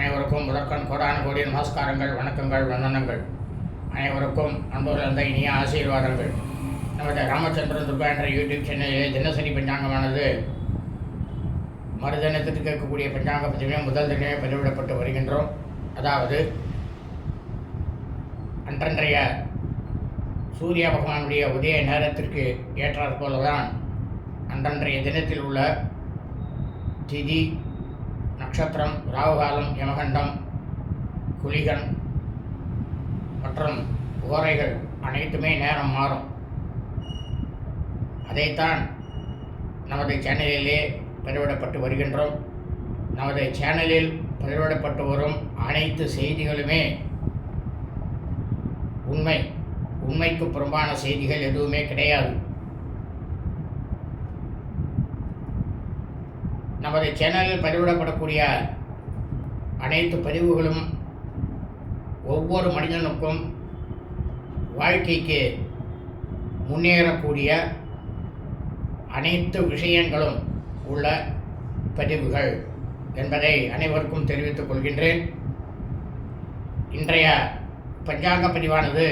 அனைவருக்கும் முதற்கண் கோடான கோடி நமஸ்காரங்கள் வணக்கங்கள் வந்தனங்கள். அனைவருக்கும் அன்பு கலந்த இனிய ஆசீர்வாதங்கள். நமது ராமச்சந்திரன் துர்கா என்ற யூடியூப் சேனலில் தினசரி பஞ்சாங்கமானது மறுதினத்திற்கு கேட்கக்கூடிய பஞ்சாங்க பதிவே முதல் தினமே பதிவிடப்பட்டு வருகின்றோம். அதாவது அன்றன்றைய சூரிய பகவானுடைய உதய நேரத்திற்கு ஏற்றாற்போல போலதான் அன்றன்றைய தினத்தில் உள்ள திதி நட்சத்திரம் ராகுகாலம் யமகண்டம் குளிகன் மற்றும் ஓரைகள் அனைத்துமே நேரம் மாறும். அதைத்தான் நமது சேனலிலே பதிவிடப்பட்டு வருகின்றோம். நமது சேனலில் பதிவிடப்பட்டு வரும் அனைத்து செய்திகளுமே உண்மை. உண்மைக்கு புறம்பான செய்திகள் எதுவுமே கிடையாது. நமது சேனலில் பதிவிடப்படக்கூடிய அனைத்து பதிவுகளும் ஒவ்வொரு மனிதனுக்கும் வாழ்க்கைக்கு முன்னேறக்கூடிய அனைத்து விஷயங்களும் உள்ள பதிவுகள் என்பதை அனைவருக்கும் தெரிவித்துக் கொள்கின்றேன். இன்றைய பஞ்சாங்க பதிவானது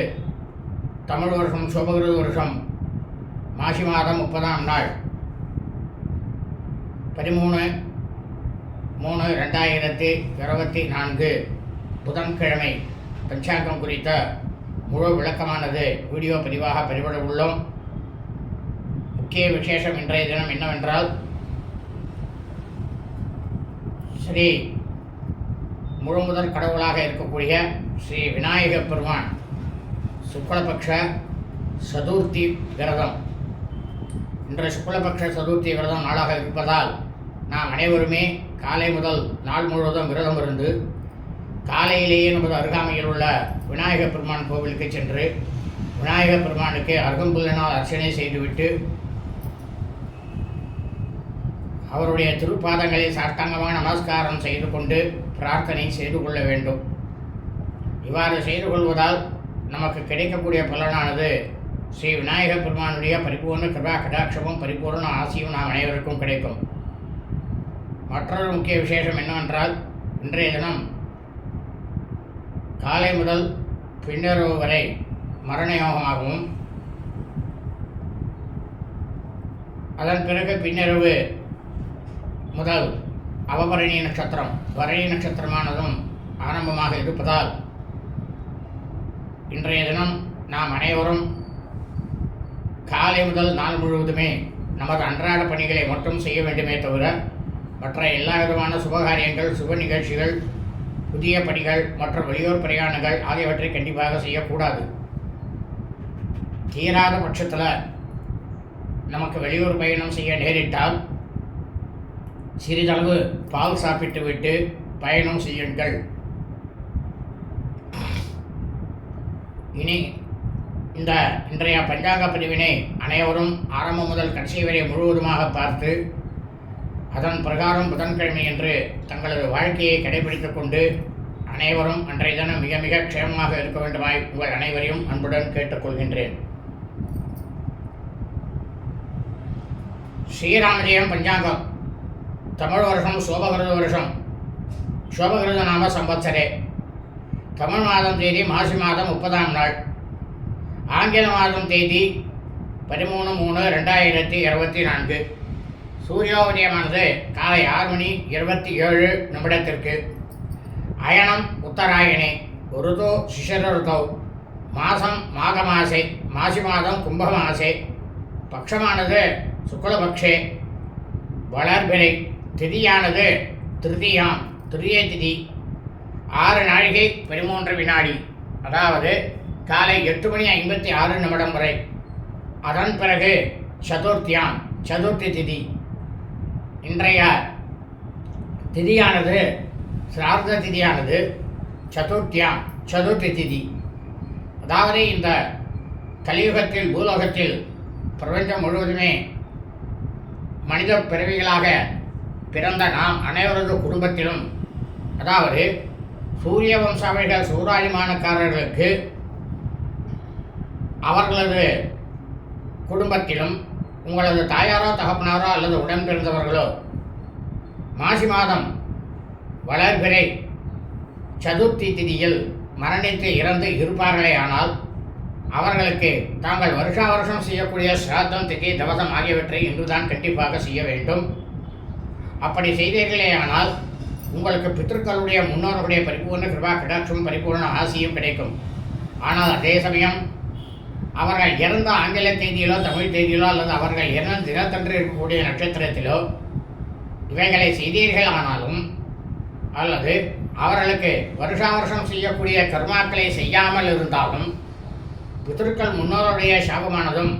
தமிழ் வருஷம் சுபகிருத வருஷம் மாசி மாதம் முப்பதாம் நாள். பதிமூணு மூணு ரெண்டாயிரத்தி இருபத்தி நான்கு புதன்கிழமை. பஞ்சாங்கம் குறித்த முழு விளக்கமானது வீடியோ பதிவாக பதிவிட உள்ளோம். முக்கிய விசேஷம் இன்றைய தினம் என்னவென்றால் ஸ்ரீ முழுமுதற் கடவுளாக இருக்கக்கூடிய ஸ்ரீ விநாயக பெருமான் சுக்லபக்ஷ சதுர்த்தி விரதம். இன்று சுக்லபக்ஷ சதுர்த்தி விரதம் நாளாக இருப்பதால் நாம் அனைவருமே காலை முதல் நாள் முழுவதும் விரதம் இருந்து காலையிலேயே நமது அருகாமையில் உள்ள விநாயகப் பெருமான் கோவிலுக்கு சென்று விநாயகப் பெருமானுக்கு அருகம்புல்லினால் அர்ச்சனை செய்துவிட்டு அவருடைய திருப்பாதங்களை சாஷ்டாங்கமாக நமஸ்காரம் செய்து கொண்டு பிரார்த்தனை செய்து கொள்ள வேண்டும். இவ்வாறு செய்து கொள்வதால் நமக்கு கிடைக்கக்கூடிய பலனானது ஸ்ரீ விநாயகர் பெருமானுடைய பரிபூர்ண கிருபா கடாட்சமும் பரிபூர்ண ஆசியும் நாம் அனைவருக்கும் கிடைக்கும். மற்றொரு முக்கிய விசேஷம் என்னவென்றால் இன்றைய தினம் காலை முதல் பின்னரவு வரை மரண யோகமாகவும் அதன் பிறகு பின்னரவு முதல் அவபரணி நட்சத்திரம் வரணி நட்சத்திரமானதும் ஆரம்பமாக இருப்பதால் இன்றைய தினம் நாம் அனைவரும் காலை முதல் நாள் முழுவதுமே நமது அன்றாட பணிகளை மட்டும் செய்ய வேண்டுமே தவிர மற்ற எல்லா விதமான சுபகாரியங்கள் சுப நிகழ்ச்சிகள் புதிய பணிகள் மற்றும் வெளியூர் பிரயாணங்கள் ஆகியவற்றை கண்டிப்பாக செய்யக்கூடாது. தீராத பட்சத்தில் நமக்கு வெளியூர் பயணம் செய்ய நேரிட்டால் சிறிதளவு பால் சாப்பிட்டு விட்டு பயணம் செய்யுங்கள். இனி இந்த இன்றைய பஞ்சாங்க பிரிவினை அனைவரும் ஆரம்பம் முதல் கடைசி வரை முழுவதுமாக பார்த்து அதன் பிரகாரம் புதன்கிழமை என்று தங்களது வாழ்க்கையை கடைபிடித்துக் கொண்டு அனைவரும் அன்றைய தினம் மிக மிக க்ஷேமமாக இருக்க வேண்டுமாய் உங்கள் அனைவரையும் அன்புடன் கேட்டுக்கொள்கின்றேன் ஸ்ரீராமஜெயம் பஞ்சாங்கம். தமிழ் வருஷம் சோபகிருத வருஷம். சோபகிருத நாம சம்பத்சரே தமிழ் மாதம் தேதி மாசி மாதம் முப்பதாம் நாள். ஆங்கில மாதம் தேதி பதிமூணு மூணு ரெண்டாயிரத்தி இருபத்தி நான்கு. சூரியோதயமானது காலை ஆறு மணி இருபத்தி ஏழு நிமிடத்திற்கு. அயனம் உத்தராயணே ருதோ சிஷரருதோ மாதம் மாக மாசே மாசி மாதம் கும்ப மாசே பக்ஷமானது சுக்லபக்ஷே வளர்பிறை திதியானது திருதியாம் திருதிய திதி ஆறு நாழிகை பதிமூன்று வினாடி அதாவது காலை எட்டு மணி ஐம்பத்தி ஆறு நிமிடம் வரை. அதன் பிறகு சதுர்த்தியாம் சதுர்த்தி திதி. இன்றைய திதியானது சிரார்த்த திதியானது சதுர்த்தியாம் சதுர்த்தி திதி. அதாவது இந்த கலியுகத்தில் பூலோகத்தில் பிரபஞ்சம் முழுவதுமே மனித பிறவிகளாக பிறந்த நாம் அனைவரது குடும்பத்திலும் அதாவது சூரிய வம்சாவளிகள் சூராயமானக்காரர்களுக்கு அவர்களது குடும்பத்திலும் உங்களது தாயாரோ தகப்பனாரோ அல்லது உடன்பிறந்தவர்களோ மாசி மாதம் வளர்பிறை சதுர்த்தி திதியில் மரணித்து இறந்து இருப்பார்களே ஆனால் அவர்களுக்கு தாங்கள் வருஷா வருஷம் செய்யக்கூடிய சிராத்தம் திதி தவசம் ஆகியவற்றை இன்றுதான் கண்டிப்பாக செய்ய வேண்டும். அப்படி செய்தீர்களே ஆனால் உங்களுக்கு பித்திருக்களுடைய முன்னோர்களுடைய பரிபூர்ண கிருபா கடாட்சமும் பரிபூர்ண ஆசியும் கிடைக்கும். ஆனால் அதே சமயம் அவர்கள் இறந்த ஆங்கில தேதியிலோ தமிழ் தேதியிலோ அல்லது அவர்கள் இறந்த தினத்தன்று இருக்கக்கூடிய நட்சத்திரத்திலோ இவைகளை செய்தீர்கள் ஆனாலும் அல்லது அவர்களுக்கு வருஷா வருஷம் செய்யக்கூடிய கர்மாக்களை செய்யாமல் இருந்தாலும் பித்திருக்கள் முன்னோருடைய சாபமானதும்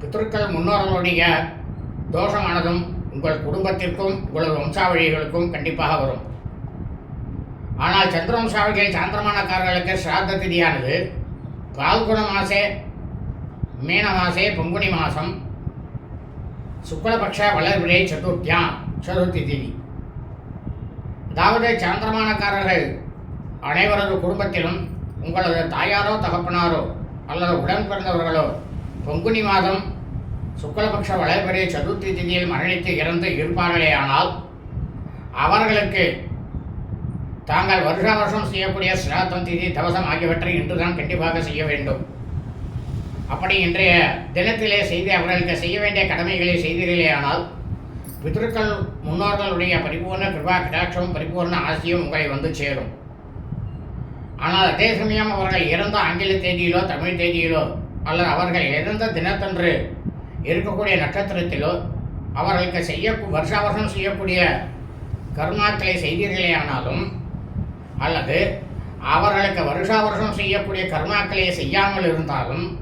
பித்திருக்கள் முன்னோர்களுடைய தோஷமானதும் உங்கள் குடும்பத்திற்கும் உங்களது வம்சாவழிகளுக்கும் கண்டிப்பாக வரும். ஆனால் சந்திர சாந்திரமானக்காரர்களுக்கு சிராத்த திதியானது பால்குண மாசே மீன மாசே பங்குனி மாதம் சுக்லபக்ஷ வளர்விழை சதுர்த்தியாம் சதுர்த்தி திதி. அதாவது சாந்திரமானக்காரர்கள் அனைவரது குடும்பத்திலும் உங்களது தாயாரோ தகப்பனாரோ அல்லது உடன் பிறந்தவர்களோ பங்குனி மாதம் சுக்லபக்ஷ வளர்பிறை சதுர்த்தி திதியில் மரணித்து இறந்து இருப்பார்களேயானால் அவர்களுக்கு தாங்கள் வருஷா வருஷம் செய்யக்கூடிய சிராத்தம் திதி தவசம் ஆகியவற்றை இன்றுதான் கண்டிப்பாக செய்ய வேண்டும். அப்படி இன்றைய தினத்திலே செய்து அவர்களுக்கு செய்ய வேண்டிய கடமைகளை செய்தீர்களே ஆனால் பிதர்கள் முன்னோர்களுடைய பரிபூர்ண கிருபா கடாட்சம் பரிபூர்ண ஆசியும் உங்களை வந்து சேரும். ஆனால் அதே சமயம் அவர்கள் இறந்த ஆங்கில தேதியிலோ தமிழ் தேதியிலோ அல்லது அவர்கள் இறந்த தினத்தன்று இருக்கக்கூடிய நட்சத்திரத்திலோ அவர்களுக்கு செய்ய வருஷா வருஷம் செய்யக்கூடிய கர்மாக்களை செய்தீர்களே ஆனாலும் அல்லது அவர்களுக்கு வருஷா வருஷம் செய்யக்கூடிய கர்மாக்களை செய்யாமல் இருந்தாலும்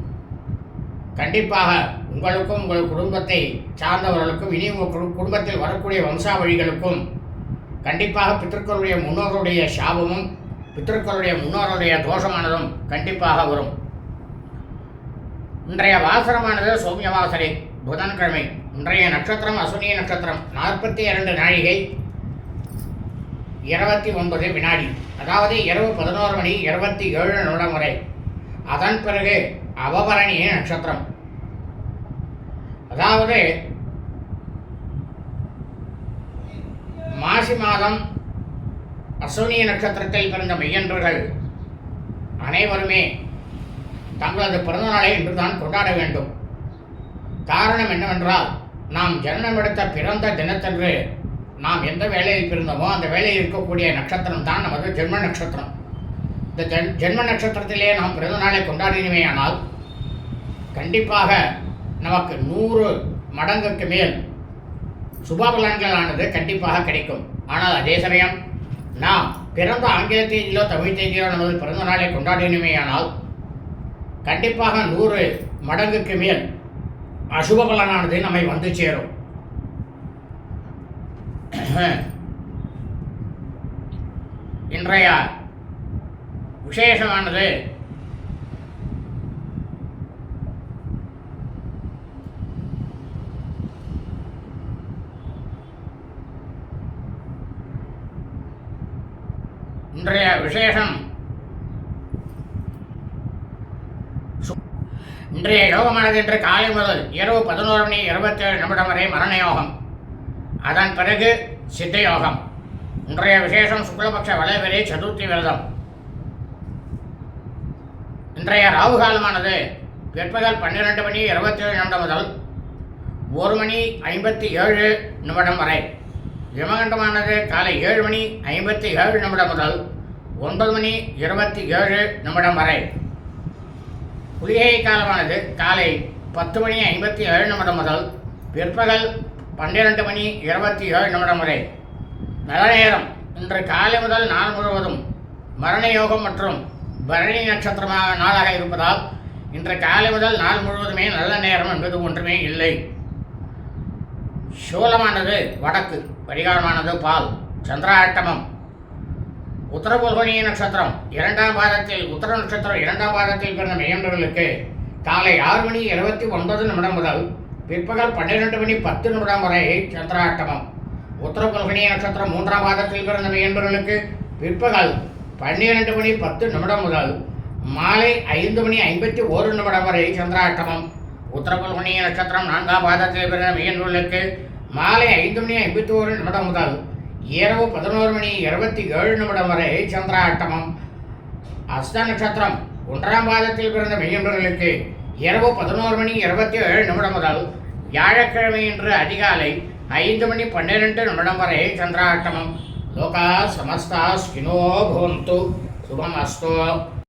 கண்டிப்பாக உங்களுக்கும் உங்கள் குடும்பத்தை சார்ந்தவர்களுக்கும் இனி உங்கள் குடும்பத்தில் வரக்கூடிய வம்சாவழிகளுக்கும் கண்டிப்பாக பித்திருக்களுடைய முன்னோருடைய சாபமும் பித்திருக்களுடைய முன்னோருடைய தோஷமானதும் கண்டிப்பாக வரும். இன்றைய வாசனமானது சௌமியவாசரை புதன்கிழமை. இன்றைய நட்சத்திரம் அசுனிய நட்சத்திரம். நாற்பத்தி இரண்டு நாழிகை. இருபத்தி ஒன்பது வினாடி. அதாவது இரவு பதினோரு மணி இருபத்தி ஏழு நிமிடம் வரை. அதன் பிறகு அவபரணிய நட்சத்திரம். அதாவது மாசி மாதம் அசுனிய நட்சத்திரத்தில் பிறந்த மெய்யன்றர்கள் அனைவருமே தங்களது பிறந்தநாளை இன்றுதான் கொண்டாட வேண்டும். காரணம் என்னவென்றால் நாம் ஜனனம் எடுத்த பிறந்த தினத்தன்று நாம் எந்த வேலையில் பிறந்தோமோ அந்த வேலையில் இருக்கக்கூடிய நட்சத்திரம் தான் நமது ஜென்ம நட்சத்திரம். இந்த ஜென் ஜென்ம நட்சத்திரத்திலேயே நாம் பிறந்த நாளை கொண்டாடினமேயானால் கண்டிப்பாக நமக்கு நூறு மடங்குக்கு மேல் சுபபலன்களானது கண்டிப்பாக கிடைக்கும். ஆனால் அதே சமயம் நாம் பிறந்த ஆங்கில தேதியிலோ தமிழ் தேதியிலோ நமது பிறந்த நாளை கொண்டாடினமேயானால் கண்டிப்பாக நூறு மடங்குக்கு மேல் அசுப பலனானது நம்மை வந்து சேரும். இன்றைய விசேஷமானது இன்றைய விசேஷம். சு- இன்றைய யோகமானது இன்று காலை முதல் இரவு பதினோரு மணி இருபத்தேழு நிமிடம் வரை மரண யோகம் அதன் பிறகு சித்தயோகம். இன்றைய விசேஷம் சுக்லபக்ஷ வளைவரே சதுர்த்தி விரதம். இன்றைய ராகு காலமானது பிற்பகல் பன்னிரெண்டு மணி இருபத்தேழு நிமிடம் முதல் ஒரு மணி ஐம்பத்தி ஏழு நிமிடம் வரை. யமகண்டமானது காலை ஏழு மணி ஐம்பத்தி ஏழு நிமிடம் முதல் ஒன்பது மணி இருபத்தி ஏழு நிமிடம் வரை. குளிகை காலமானது காலை பத்து மணி ஐம்பத்தி ஏழு நிமிடம் முதல் பிற்பகல் பன்னிரண்டு மணி இருபத்தி ஏழு நிமிடம் வரை. நல்ல நேரம் இன்று காலை முதல் நாள் முழுவதும் மரண யோகம் மற்றும் பரணி நட்சத்திரமாக நாளாக இருப்பதால் இன்று காலை முதல் நாள் முழுவதுமே நல்ல நேரம் என்பது ஒன்றுமே இல்லை. சூலமானது வடக்கு பரிகாரமானது பால் சந்திராட்டமம் உத்தரபுல்கோணி நட்சத்திரம் இரண்டாம் பாதத்தில் உத்தர நட்சத்திரம் இரண்டாம் பாதத்தில் பிறந்த மெய்யன்பர்களுக்கு காலை ஆறு மணி இருபத்தி ஒன்பது நிமிடம் முதல் பிற்பகல் பன்னிரெண்டு மணி பத்து நிமிடம் வரை சந்திராட்டமம் உத்தரபுல்கணி நட்சத்திரம் மூன்றாம் மாதத்தில் பிறந்த மெய்யன்பர்களுக்கு பிற்பகல் பன்னிரெண்டு மணி பத்து நிமிடம் முதல் மாலை ஐந்து மணி ஐம்பத்தி ஒரு நிமிடம் வரை சந்திராட்டமம் உத்தரபுல்கணி நட்சத்திரம் நான்காம் மாதத்தில் பிறந்த மெய்யன்பர்களுக்கு மாலை ஐந்து மணி ஐம்பத்தி ஒரு நிமிடம் முதல் இரவு பதினோரு மணி இருபத்தி ஏழு நிமிடம் வரை சந்திராட்டமம் அஸ்த நட்சத்திரம் ஒன்றாம் பாதத்தில் பிறந்த மெய்யன்பர்களுக்கு இரவு பதினோரு மணி இருபத்தி ஏழு நிமிடம் முதல் வியாழக்கிழமை இன்று அதிகாலை ஐந்து மணி பன்னிரெண்டு நிமிடம் வரை சந்திராட்டமம். லோகா சமஸ்தா ஸ்கினோ பவந்து. சுபம் அஸ்தோ